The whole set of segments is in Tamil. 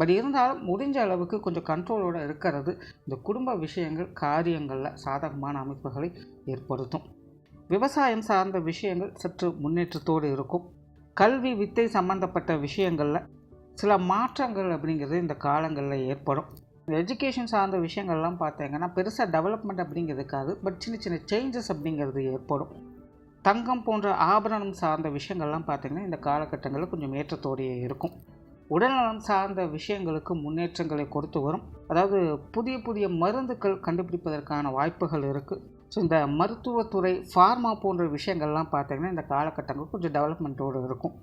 பட் இருந்தாலும் முடிஞ்ச அளவுக்கு கொஞ்சம் கண்ட்ரோலோடு இருக்கிறது இந்த குடும்ப விஷயங்கள் காரியங்களில் சாதகமான அமைப்புகளை ஏற்படுத்தும். விவசாயம் சார்ந்த விஷயங்கள் சற்று முன்னேற்றத்தோடு இருக்கும். கல்வி வித்தை சம்பந்தப்பட்ட விஷயங்களில் சில மாற்றங்கள் அப்படிங்கிறது இந்த காலங்களில் ஏற்படும். எஜுகேஷன் சார்ந்த விஷயங்கள்லாம் பார்த்தீங்கன்னா பெருசாக டெவலப்மெண்ட் அப்படிங்கிறது இருக்காது. பட் சின்ன சின்ன சேஞ்சஸ் அப்படிங்கிறது ஏற்படும். தங்கம் போன்ற ஆபரணம் சார்ந்த விஷயங்கள்லாம் பார்த்திங்கன்னா இந்த காலகட்டங்களில் கொஞ்சம் ஏற்றத்தோடையே இருக்கும். உடல்நலம் சார்ந்த விஷயங்களுக்கு முன்னேற்றங்களை கொடுத்து வரும். அதாவது புதிய புதிய மருந்துகள் கண்டுபிடிப்பதற்கான வாய்ப்புகள் இருக்குது ஸோ இந்த மருத்துவத்துறை ஃபார்மா போன்ற விஷயங்கள்லாம் பார்த்திங்கன்னா இந்த காலகட்டங்கள் கொஞ்சம் டெவலப்மெண்ட்டோடு இருக்கும்.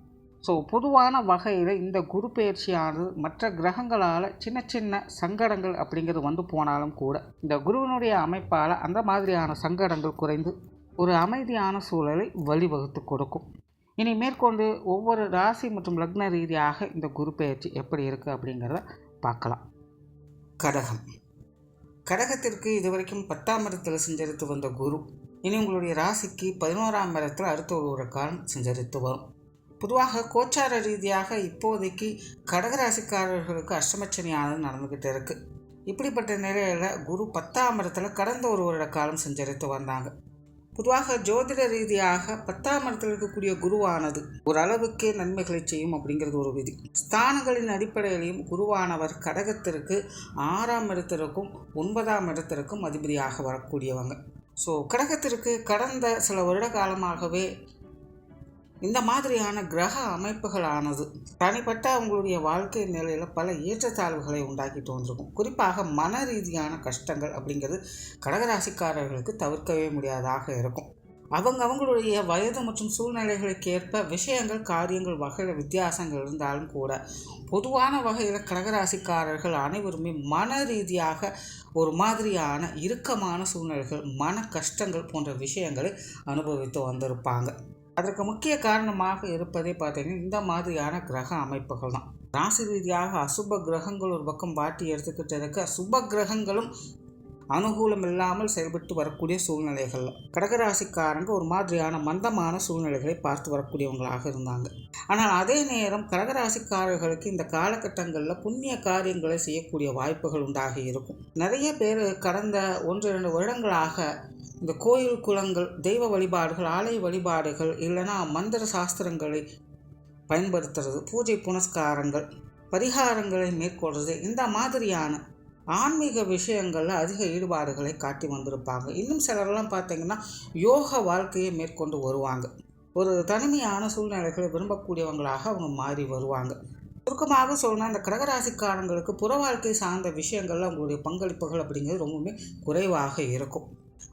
ஸோ பொதுவான வகையில் இந்த குரு பயிற்சியானது மற்ற கிரகங்களால் சின்ன சின்ன சங்கடங்கள் அப்படிங்கிறது வந்து போனாலும் கூட இந்த குருவினுடைய அமைப்பால் அந்த மாதிரியான சங்கடங்கள் குறைந்து ஒரு அமைதியான சூழலை வழிவகுத்து கொடுக்கும். இனி மேற்கொண்டு ஒவ்வொரு ராசி மற்றும் லக்ன ரீதியாக இந்த குரு பெயர்ச்சி எப்படி இருக்குது அப்படிங்கிறத பார்க்கலாம். கடகம். கடகத்திற்கு இதுவரைக்கும் பத்தாம் இடத்தில் சஞ்சரித்து வந்த குரு. இனி உங்களுடைய ராசிக்கு பதினோராம் இடத்தில் அடுத்த ஒரு காலம் சஞ்சரித்து வரும். பொதுவாக கோச்சார ரீதியாக இப்போதைக்கு கடகராசிக்காரர்களுக்கு அஷ்டமச்சனியானது நடந்துக்கிட்டு இருக்குது இப்படிப்பட்ட நிலையில் குரு பத்தாம் இடத்துல கடந்த ஒரு வருட காலம் சஞ்சரித்து வந்தாங்க. பொதுவாக ஜோதிட ரீதியாக பத்தாம் இடத்தில் இருக்கக்கூடிய குருவானது ஓரளவுக்கே நன்மைகளை செய்யும் அப்படிங்கிறது ஒரு விதி. ஸ்தானங்களின் அடிப்படையிலையும் குருவானவர் கடகத்திற்கு ஆறாம் இடத்திற்கும் ஒன்பதாம் இடத்திற்கும் அதிபதியாக வரக்கூடியவங்க. ஸோ கடகத்திற்கு கடந்த சில வருட காலமாகவே இந்த மாதிரியான கிரக அமைப்புகளானது தனிப்பட்ட அவங்களுடைய வாழ்க்கை நிலையில் பல ஏற்றத்தாழ்வுகளை உண்டாக்கிட்டு வந்திருக்கும். குறிப்பாக மன ரீதியான கஷ்டங்கள் அப்படிங்கிறது கடகராசிக்காரர்களுக்கு தவிர்க்கவே முடியாதாக இருக்கும். அவங்க அவங்களுடைய வயது மற்றும் சூழ்நிலைகளுக்கு ஏற்ப விஷயங்கள் காரியங்கள் வகையில் வித்தியாசங்கள் இருந்தாலும் கூட பொதுவான வகையில் கடகராசிக்காரர்கள் அனைவருமே மன ரீதியாக ஒரு மாதிரியான இறுக்கமான சூழ்நிலைகள் மன கஷ்டங்கள் போன்ற விஷயங்களை அனுபவித்து வந்திருப்பாங்க. அதற்கு முக்கிய காரணமாக இருப்பதே பார்த்தீங்கன்னா இந்த மாதிரியான கிரக அமைப்புகள் தான். ராசி ரீதியாக அசுப கிரகங்கள் ஒரு பக்கம் வாட்டி எடுத்துக்கிட்டு இருக்க சுப கிரகங்களும் அனுகூலம் இல்லாமல் செயல்பட்டு வரக்கூடிய சூழ்நிலைகள். கடகராசிக்காரங்க ஒரு மாதிரியான மந்தமான சூழ்நிலைகளை பார்த்து வரக்கூடியவங்களாக இருந்தாங்க. ஆனால் அதே நேரம் கடகராசிக்காரர்களுக்கு இந்த காலகட்டங்களில் புண்ணிய காரியங்களை செய்யக்கூடிய வாய்ப்புகள் உண்டாகி இருக்கும். நிறைய பேர் கடந்த ஒன்று இரண்டு வருடங்களாக இந்த கோயில் குளங்கள் தெய்வ வழிபாடுகள் ஆலய வழிபாடுகள் இல்லைன்னா மந்திர சாஸ்திரங்களை பயன்படுத்துறது பூஜை புனஸ்காரங்கள் பரிகாரங்களை மேற்கொள்வது இந்த மாதிரியான ஆன்மீக விஷயங்களில் அதிக ஈடுபாடுகளை காட்டி வந்திருப்பாங்க. இன்னும் சிலரெல்லாம் பார்த்தீங்கன்னா யோக வாழ்க்கையை மேற்கொண்டு வருவாங்க. ஒரு தனிமையான சூழ்நிலைகளை விரும்பக்கூடியவங்களாக அவங்க மாறி வருவாங்க. சுருக்கமாக சொல்லணும் இந்த கடகராசிக்காரங்களுக்கு புற வாழ்க்கை சார்ந்த விஷயங்கள்ல அவங்களுடைய பங்களிப்புகள் அப்படிங்கிறது ரொம்பவுமே குறைவாக இருக்கும்.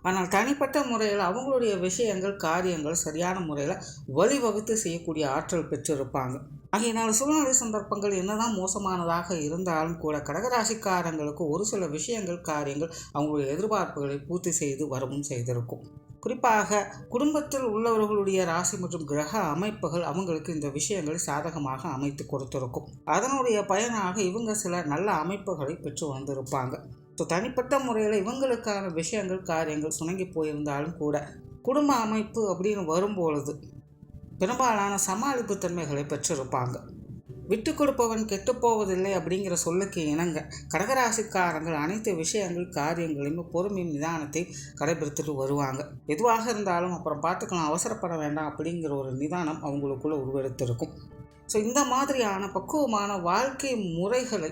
ஆனால் தனிப்பட்ட முறையில் அவங்களுடைய விஷயங்கள் காரியங்கள் சரியான முறையில் வழிவகுத்து செய்யக்கூடிய ஆற்றல் பெற்றிருப்பாங்க. ஆகையினால் சூழ்நிலை சந்தர்ப்பங்கள் என்னதான் மோசமானதாக இருந்தாலும் கூட கடகராசிக்காரங்களுக்கு ஒரு சில விஷயங்கள் காரியங்கள் அவங்களுடைய எதிர்பார்ப்புகளை பூர்த்தி செய்து வரவும் செய்திருக்கும். குறிப்பாக குடும்பத்தில் உள்ளவர்களுடைய ராசி மற்றும் கிரக அமைப்புகள் அவங்களுக்கு இந்த விஷயங்களை சாதகமாக அமைத்து கொடுத்திருக்கும். அதனுடைய பயனாக இவங்க சில நல்ல அமைப்புகளை பெற்று வந்திருப்பாங்க. ஸோ தனிப்பட்ட முறையில் இவங்களுக்கான விஷயங்கள் காரியங்கள் சுணங்கி போயிருந்தாலும் கூட குடும்ப அமைப்பு அப்படின்னு வரும்பொழுது பெரும்பாலான சமாளிப்பு தன்மைகளை பெற்றிருப்பாங்க. விட்டு கொடுப்பவன் கெட்டுப்போவதில்லை அப்படிங்கிற சொல்லுக்கு இணங்க கடகராசிக்காரங்கள் அனைத்து விஷயங்கள் காரியங்களையும் பொறுமையும் நிதானத்தை கடைபிடித்துட்டு வருவாங்க. எதுவாக இருந்தாலும் அப்புறம் பார்த்துக்கலாம் அவசரப்பட வேண்டாம் அப்படிங்கிற ஒரு நிதானம் அவங்களுக்குள்ள உருவெடுத்திருக்கும். ஸோ இந்த மாதிரியான பக்குவமான வாழ்க்கை முறைகளை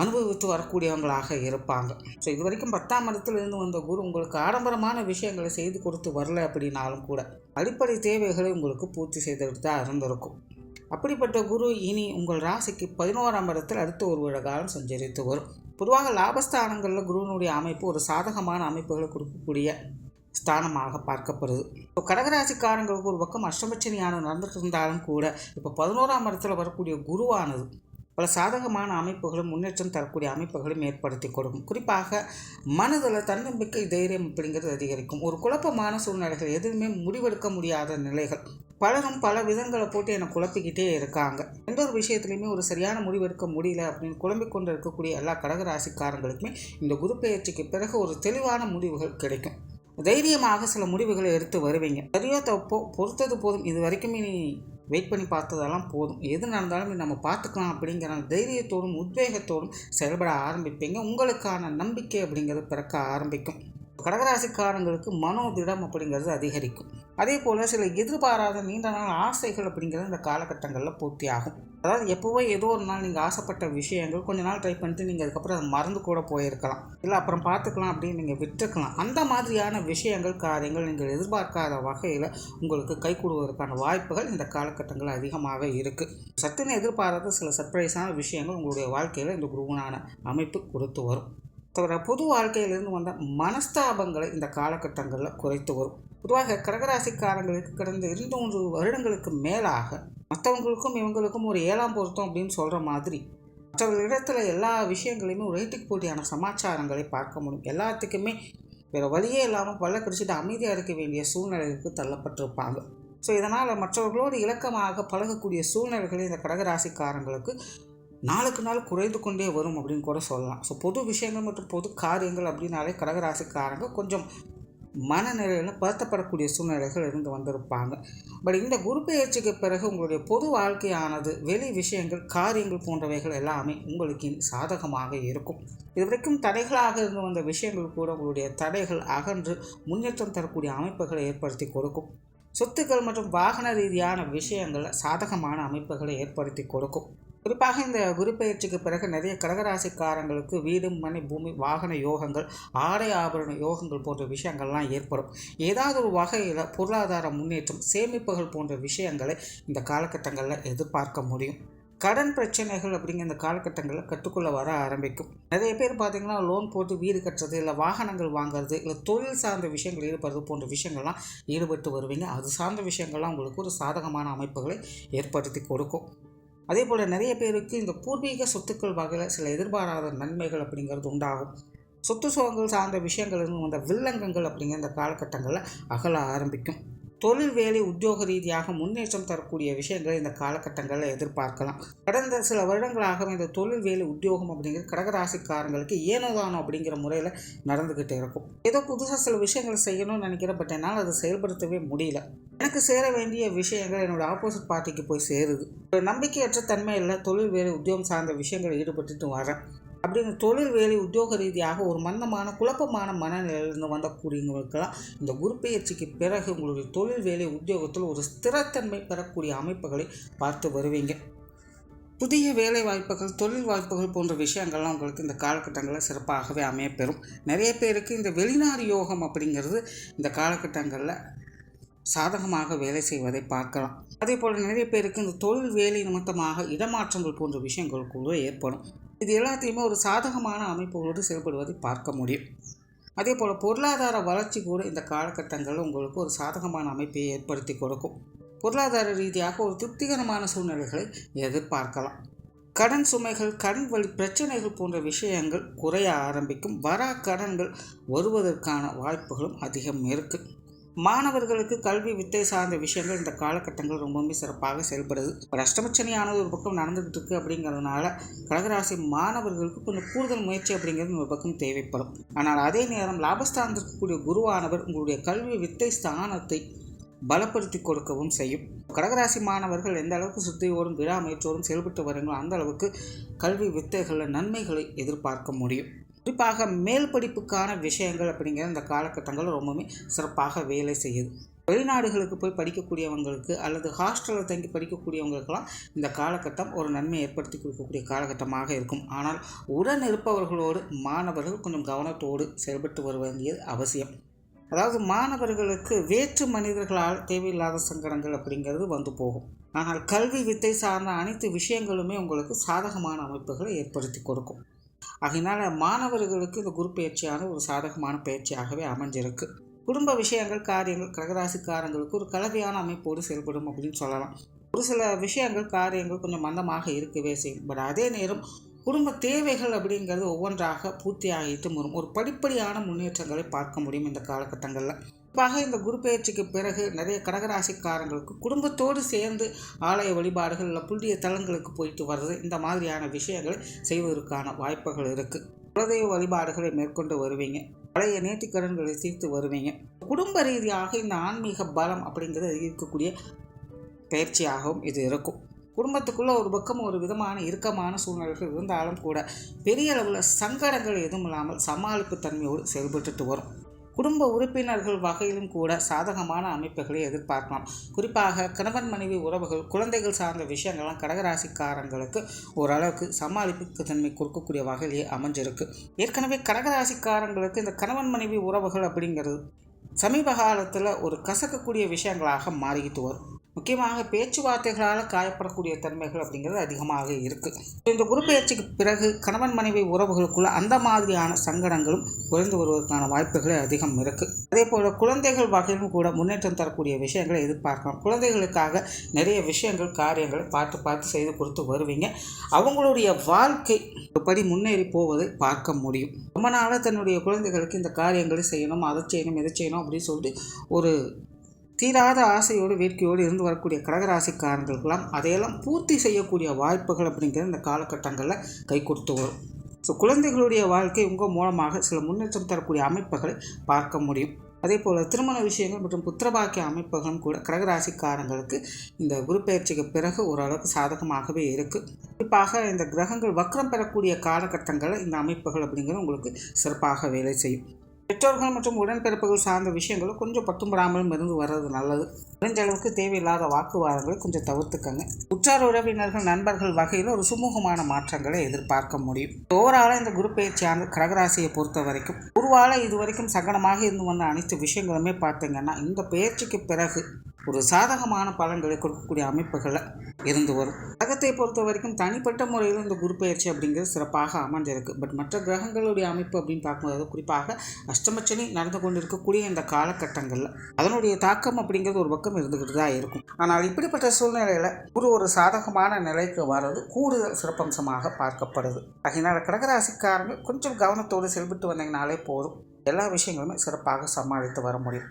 அனுபவித்து வரக்கூடியவங்களாக இருப்பாங்க. ஸோ இது வரைக்கும் பத்தாம் இடத்துலேருந்து வந்த குரு உங்களுக்கு ஆடம்பரமான விஷயங்களை செய்து கொடுத்து வரல அப்படின்னாலும் கூட அடிப்படை தேவைகளை உங்களுக்கு பூர்த்தி செய்துக்கிட்டு தான் இருந்திருக்கும். அப்படிப்பட்ட குரு இனி உங்கள் ராசிக்கு பதினோராம் இடத்தில் அடுத்த ஒரு வருட காலம் சஞ்சரித்து வரும். பொதுவாக லாபஸ்தானங்களில் குருவினுடைய அமைப்பு ஒரு சாதகமான அமைப்புகளை கொடுக்கக்கூடிய ஸ்தானமாக பார்க்கப்படுது. இப்போ கடகராசிக்காரங்களுக்கு ஒரு பக்கம் அஷ்டமச்சனியான நடந்துட்டு இருந்தாலும் கூட இப்போ பதினோராம் இடத்துல வரக்கூடிய குருவானது பல சாதகமான அமைப்புகளும் முன்னேற்றம் தரக்கூடிய அமைப்புகளும் ஏற்படுத்தி கொடுக்கும் குறிப்பாக மனதில் தன்னம்பிக்கை தைரியம் அப்படிங்கிறது அதிகரிக்கும். ஒரு குழப்பமான சூழ்நிலைகள் எதுவுமே முடிவெடுக்க முடியாத நிலைகள். பலரும் பல விதங்களை போட்டு என்னை குழப்பிக்கிட்டே இருக்காங்க. எந்த ஒரு விஷயத்துலையுமே ஒரு சரியான முடிவெடுக்க முடியல அப்படின்னு குழம்பிக் கொண்டு இருக்கக்கூடிய எல்லா கடகராசிக்காரங்களுக்குமே இந்த குரு பயிற்சிக்கு பிறகு ஒரு தெளிவான முடிவுகள் கிடைக்கும். தைரியமாக சில முடிவுகளை எடுத்து வருவீங்க. சரியோ தப்போ பொறுத்தது போதும். இது வரைக்குமே நீ வெயிட் பண்ணி பார்த்ததெல்லாம் போதும். எது நடந்தாலும் நம்ம பார்த்துக்கலாம் அப்படிங்கிற தைரியத்தோடும் உத்வேகத்தோடும் செயல்பட ஆரம்பிப்பீங்க. உங்களுக்கான நம்பிக்கை அப்படிங்கிறது பிறக்க ஆரம்பிக்கும். கடகராசிக்காரங்களுக்கு மனோதிடம் அப்படிங்கிறது அதிகரிக்கும். அதே போல் சில எதிர்பாராத நீண்ட நாள் ஆசைகள் அப்படிங்கிறது இந்த காலகட்டங்களில் பூர்த்தி ஆகும். அதாவது எப்போவோ ஏதோ ஒரு நாள் நீங்கள் ஆசைப்பட்ட விஷயங்கள் கொஞ்ச நாள் ட்ரை பண்ணிட்டு நீங்கள் அதுக்கப்புறம் அதை மறந்து கூட போயிருக்கலாம். இல்லை அப்புறம் பார்த்துக்கலாம் அப்படின்னு நீங்கள் விட்டுருக்கலாம். அந்த மாதிரியான விஷயங்கள் காரியங்கள் நீங்கள் எதிர்பார்க்காத வகையில் உங்களுக்கு கை கொடுவதற்கான வாய்ப்புகள் இந்த காலகட்டங்கள் அதிகமாக இருக்குது சட்டுன்னு எதிர்பாராத சில சர்ப்ரைஸான விஷயங்கள் உங்களுடைய வாழ்க்கையில் இந்த குருவனான அமைப்பு கொடுத்து வரும். பொது வாழ்க்கையிலிருந்து வந்த மனஸ்தாபங்களை இந்த காலகட்டங்களில் குறைத்து வரும். பொதுவாக கடகராசிக்காரங்களுக்கு கடந்த இரண்டு மூன்று வருடங்களுக்கு மேலாக மற்றவங்களுக்கும் இவங்களுக்கும் ஒரு ஏழாம் பொருத்தம் அப்படின்னு சொல்கிற மாதிரி மற்றவர்களிடத்தில் எல்லா விஷயங்களையுமே ஒரு ரேட்டுக்கு போட்டியான சமாச்சாரங்களை பார்க்க முடியும். எல்லாத்துக்குமே வேறு வழியே இல்லாமல் பல்ல கடிச்சிட்டு அமைதியாக இருக்க வேண்டிய சூழ்நிலைகளுக்கு தள்ளப்பட்டிருப்பாங்க. ஸோ இதனால் மற்றவர்களோடு இலக்கமாக பழகக்கூடிய சூழ்நிலைகளை இந்த கடகராசிக்காரங்களுக்கு நாளுக்கு நாள் குறைந்து கொண்டே வரும் அப்படின்னு கூட சொல்லலாம். ஸோ பொது விஷயங்கள் மற்றும் பொது காரியங்கள் அப்படின்னாலே கடகராசிக்காரங்க கொஞ்சம் மனநிலையில் பருத்தப்படக்கூடிய சூழ்நிலைகள் இருந்து வந்திருப்பாங்க. பட் இந்த குரு பயிற்சிக்கு பிறகு உங்களுடைய பொது வாழ்க்கையானது வெளி விஷயங்கள் காரியங்கள் போன்றவைகள் எல்லாமே உங்களுக்கு சாதகமாக இருக்கும். இதுவரைக்கும் தடைகளாக இருந்து வந்த விஷயங்கள் கூட உங்களுடைய தடைகள் அகன்று முன்னேற்றம் தரக்கூடிய அமைப்புகளை ஏற்படுத்தி கொடுக்கும். சொத்துக்கள் மற்றும் வாகன ரீதியான விஷயங்களை சாதகமான அமைப்புகளை ஏற்படுத்தி கொடுக்கும். குறிப்பாக இந்த குரு பயிற்சிக்கு பிறகு நிறைய கடகராசிக்காரங்களுக்கு வீடு மனை பூமி வாகன யோகங்கள் ஆடை ஆபரண யோகங்கள் போன்ற விஷயங்கள்லாம் ஏற்படும். ஏதாவது ஒரு வகையில் பொருளாதார முன்னேற்றம் சேமிப்புகள் போன்ற விஷயங்களை இந்த காலகட்டங்களில் எதிர்பார்க்க முடியும். கடன் பிரச்சனைகள் அப்படிங்கிற இந்த காலகட்டங்களில் கற்றுக்கொள்ள வர ஆரம்பிக்கும். நிறைய பேர் பார்த்திங்கன்னா லோன் போட்டு வீடு கட்டுறது இல்லை வாகனங்கள் வாங்குறது இல்லை தொழில் சார்ந்த விஷயங்கள் ஈடுபடுறது போன்ற விஷயங்கள்லாம் ஈடுபட்டு வருவீங்க. அது சார்ந்த விஷயங்கள்லாம் உங்களுக்கு ஒரு சாதகமான அமைப்புகளை ஏற்படுத்தி கொடுக்கும். அதே போல் நிறைய பேருக்கு இந்த பூர்வீக சொத்துக்கள் வகையில் சில எதிர்பாராத நன்மைகள் அப்படிங்கிறது உண்டாகும். சொத்து சுகங்கள் சார்ந்த விஷயங்கள் அந்த வந்த வில்லங்கங்கள் அப்படிங்கிற இந்த காலகட்டங்களில் அகல ஆரம்பிக்கும். தொழில் வேலை உத்தியோக ரீதியாக முன்னேற்றம் தரக்கூடிய விஷயங்களை இந்த காலகட்டங்களில் எதிர்பார்க்கலாம். கடந்த சில வருடங்களாக இந்த தொழில் வேலை உத்தியோகம் அப்படிங்கிறது கடகராசிக்காரங்களுக்கு ஏனோதானோ அப்படிங்கிற முறையில் நடந்துக்கிட்டு இருக்கும். ஏதோ புதுசாக சில விஷயங்கள் செய்யணும்னு நினைக்கிறேன் பட் என்னால் அதை செயல்படுத்தவே முடியல. எனக்கு சேர வேண்டிய விஷயங்கள் என்னோட ஆப்போசிட் பார்ட்டிக்கு போய் சேருது. ஒரு நம்பிக்கையற்ற தன்மையில் தொழில் வேலை உத்தியோகம் சார்ந்த விஷயங்கள் ஈடுபட்டுட்டு வரேன். அப்படின்னு தொழில் வேலை உத்தியோக ரீதியாக ஒரு மந்தமான குழப்பமான மனநிலையிலிருந்து வந்தக்கூடியவங்களுக்கெல்லாம் இந்த குரு பிறகு உங்களுடைய தொழில் வேலை உத்தியோகத்தில் ஒரு ஸ்திரத்தன்மை பெறக்கூடிய அமைப்புகளை பார்த்து வருவீங்க. புதிய வேலை வாய்ப்புகள் தொழில் வாய்ப்புகள் போன்ற விஷயங்கள்லாம் உங்களுக்கு இந்த காலகட்டங்களில் சிறப்பாகவே அமையப்பெறும். நிறைய பேருக்கு இந்த வெளிநாடு யோகம் அப்படிங்கிறது இந்த காலகட்டங்களில் சாதகமாக வேலை செய்வதை பார்க்கலாம். அதே போல் நிறைய பேருக்கு இந்த தொழில் வேலை நிமித்தமாக இடமாற்றங்கள் போன்ற விஷயங்கள் கூட ஏற்படும். இது எல்லாத்தையுமே ஒரு சாதகமான அமைப்புகளோடு செயல்படுவதை பார்க்க முடியும். அதே போல் பொருளாதார வளர்ச்சி கூட இந்த காலகட்டங்களில் உங்களுக்கு ஒரு சாதகமான அமைப்பை ஏற்படுத்தி கொடுக்கும். பொருளாதார ரீதியாக ஒரு திருப்திகரமான சூழ்நிலைகளை எதிர்பார்க்கலாம். கடன் சுமைகள் கடன் வழி பிரச்சனைகள் போன்ற விஷயங்கள் குறைய ஆரம்பிக்கும். வரா கடன்கள் வருவதற்கான வாய்ப்புகளும் அதிகம் இருக்குது மாணவர்களுக்கு கல்வி வித்தை சார்ந்த விஷயங்கள் இந்த காலகட்டங்கள் ரொம்பவுமே சிறப்பாக செயல்படுது. இப்போ அஷ்டமச்சனியானது ஒரு பக்கம் நடந்துகிட்டு இருக்கு அப்படிங்கிறதுனால கடகராசி மாணவர்களுக்கு கொஞ்சம் கூடுதல் முயற்சி அப்படிங்கிறது ஒரு பக்கம் தேவைப்படும். ஆனால் அதே நேரம் லாபஸ்தானத்தில் இருக்கக்கூடிய குருவானவர் உங்களுடைய கல்வி வித்தை ஸ்தானத்தை பலப்படுத்தி கொடுக்கவும் செய்யும். கடகராசி மாணவர்கள் எந்த அளவுக்கு சுத்தியோடும் விடாமுயற்சியோடும் செயல்பட்டு வரீங்களோ அந்த அளவுக்கு கல்வி வித்தைகளில் நன்மைகளை எதிர்பார்க்க முடியும். குறிப்பாக மேல் படிப்புக்கான விஷயங்கள் அப்படிங்கிற இந்த காலகட்டங்கள் ரொம்பவுமே சிறப்பாக வேலை செய்யுது. வெளிநாடுகளுக்கு போய் படிக்கக்கூடியவங்களுக்கு அல்லது ஹாஸ்டலில் தங்கி படிக்கக்கூடியவங்களுக்கெல்லாம் இந்த காலகட்டம் ஒரு நன்மை ஏற்படுத்தி கொடுக்கக்கூடிய காலகட்டமாக இருக்கும். ஆனால் உடன் இருப்பவர்களோடு மாணவர்கள் கொஞ்சம் கவனத்தோடு செயல்பட்டு வர வேண்டியது அவசியம். அதாவது மாணவர்களுக்கு வேற்று மனிதர்களால் தேவையில்லாத சங்கடங்கள் அப்படிங்கிறது வந்து போகும். ஆனால் கல்வி வித்தை சார்ந்த அனைத்து விஷயங்களுமே உங்களுக்கு சாதகமான அமைப்புகளை ஏற்படுத்தி கொடுக்கும். அதனால் மாணவர்களுக்கு இந்த குரு பயிற்சியான ஒரு சாதகமான பயிற்சியாகவே அமைஞ்சிருக்கு. குடும்ப விஷயங்கள் காரியங்கள் கிரகராசிக்காரங்களுக்கு ஒரு கலவையான அமைப்போடு செயல்படும் அப்படின்னு சொல்லலாம். ஒரு சில விஷயங்கள் காரியங்கள் கொஞ்சம் மந்தமாக இருக்கவே செய்யும். பட் அதே நேரம் குடும்ப தேவைகள் அப்படிங்கிறது ஒவ்வொன்றாக பூர்த்தி ஆகிட்டு வரும். ஒரு படிப்படியான முன்னேற்றங்களை பார்க்க முடியும் இந்த காலகட்டங்களில். குறிப்பாக இந்த குரு பயிற்சிக்கு பிறகு நிறைய கடகராசிக்காரங்களுக்கு குடும்பத்தோடு சேர்ந்து ஆலய வழிபாடுகள் இல்லை புள்ளிய தலங்களுக்கு போயிட்டு வர்றது இந்த மாதிரியான விஷயங்களை செய்வதற்கான வாய்ப்புகள் இருக்குது குலதெய்வ வழிபாடுகளை மேற்கொண்டு வருவீங்க. பழைய நேர்த்திக்கடன்களை தீர்த்து வருவீங்க. குடும்ப ரீதியாக இந்த ஆன்மீக பலம் அப்படிங்கிறது இருக்கக்கூடிய பயிற்சியாகவும் இது இருக்கும். குடும்பத்துக்குள்ளே ஒரு பக்கம் ஒரு விதமான இறுக்கமான சூழ்நிலைகள் இருந்தாலும் கூட பெரிய அளவில் சங்கடங்கள் எதுவும் இல்லாமல் சமாளிப்பு தன்மையோடு செயல்பட்டுட்டு வரும். குடும்ப உறுப்பினர்கள் வகையிலும் கூட சாதகமான அமைப்புகளை எதிர்பார்க்கலாம். குறிப்பாக கணவன் மனைவி உறவுகள் குழந்தைகள் சார்ந்த விஷயங்கள்லாம் கடகராசிக்காரங்களுக்கு ஓரளவுக்கு சமாளிப்பு தன்மை கொடுக்கக்கூடிய வகையிலேயே அமைஞ்சிருக்கு. ஏற்கனவே கடகராசிக்காரங்களுக்கு இந்த கணவன் மனைவி உறவுகள் அப்படிங்கிறது சமீப காலத்தில் ஒரு கசக்கக்கூடிய விஷயங்களாக மாறிக்கிட்டு வரும். முக்கியமாக பேச்சுவார்த்தைகளால் காயப்படக்கூடிய தன்மைகள் அப்படிங்கிறது அதிகமாக இருக்குது இந்த குருப்பெயர்ச்சிக்கு பிறகு கணவன் மனைவி உறவுகளுக்குள்ள அந்த மாதிரியான சங்கடங்களும் குறைந்து வருவதற்கான வாய்ப்புகள் அதிகம் இருக்குது அதே போல் குழந்தைகள் வகையிலும் கூட முன்னேற்றம் தரக்கூடிய விஷயங்களை எதிர்பார்க்கலாம். குழந்தைகளுக்காக நிறைய விஷயங்கள் காரியங்களை பார்த்து பார்த்து செய்து கொடுத்து வருவீங்க. அவங்களுடைய வாழ்க்கை படி முன்னேறி போவதை பார்க்க முடியும். ரொம்ப நாளாக தன்னுடைய குழந்தைகளுக்கு இந்த காரியங்களை செய்யணும் அதை செய்யணும் இதை செய்யணும் அப்படின்னு சொல்லிட்டு ஒரு தீராத ஆசையோடு வேட்கையோடு இருந்து வரக்கூடிய கடகராசிக்காரர்களுக்கெல்லாம் அதையெல்லாம் பூர்த்தி செய்யக்கூடிய வாய்ப்புகள் அப்படிங்கிறது இந்த காலகட்டங்களில் கை கொடுத்து வரும். ஸோ குழந்தைகளுடைய வாழ்க்கை உங்கள் மூலமாக சில முன்னேற்றம் தரக்கூடிய அமைப்புகளை பார்க்க முடியும். அதே போல் திருமண விஷயங்கள் மற்றும் புத்திரபாக்கிய அமைப்புகளும் கூட கிரகராசிக்காரங்களுக்கு இந்த குருப்பெயர்ச்சிக்கு பிறகு ஓரளவுக்கு சாதகமாகவே இருக்குது குறிப்பாக இந்த கிரகங்கள் வக்ரம் பெறக்கூடிய காலகட்டங்களில் இந்த அமைப்புகள் அப்படிங்கிறது உங்களுக்கு சிறப்பாக வேலை செய்யும். பெற்றோர்கள் மற்றும் உடன்பிறப்புகள் சார்ந்த விஷயங்களும் கொஞ்சம் பட்டும்படாமலும் இருந்து வர்றது நல்லது. முடிஞ்ச அளவுக்கு தேவையில்லாத வாக்குவாதங்களை கொஞ்சம் தவிர்த்துக்கங்க. உற்றார் உறவினர்கள் நண்பர்கள் வகையில் ஒரு சுமூகமான மாற்றங்களை எதிர்பார்க்க முடியும். ஓவராலாக இந்த குரு பயிற்சியானது கடகராசியை பொறுத்த வரைக்கும் குருவால் இது வரைக்கும் சகனமாக இருந்து வந்த அனைத்து விஷயங்களுமே பார்த்தீங்கன்னா இந்த பயிற்சிக்கு பிறகு ஒரு சாதகமான பலன்களை கொடுக்கக்கூடிய அமைப்புகளை இருந்து வரும். கிரகத்தை பொறுத்த வரைக்கும் தனிப்பட்ட முறையில் இந்த குரு பயிற்சி அப்படிங்கிறது சிறப்பாக அமைஞ்சிருக்கு. பட் மற்ற கிரகங்களுடைய அமைப்பு அப்படின்னு பார்க்கும்போது குறிப்பாக அஷ்டமச்சனி நடந்து கொண்டிருக்கக்கூடிய இந்த காலகட்டங்களில் அதனுடைய தாக்கம் அப்படிங்கிறது ஒரு பக்கம் இருந்துக்கிட்டு தான் இருக்கும். ஆனால் இப்படிப்பட்ட சூழ்நிலையில் குரு ஒரு சாதகமான நிலைக்கு வர்றது கூடுதல் சிறப்பம்சமாக பார்க்கப்படுது. அதனால் கடகராசிக்காரங்க கொஞ்சம் கவனத்தோடு செயல்பட்டு வந்தீங்கனாலே போதும். எல்லா விஷயங்களுமே சிறப்பாக சமாளித்து வர முடியும்.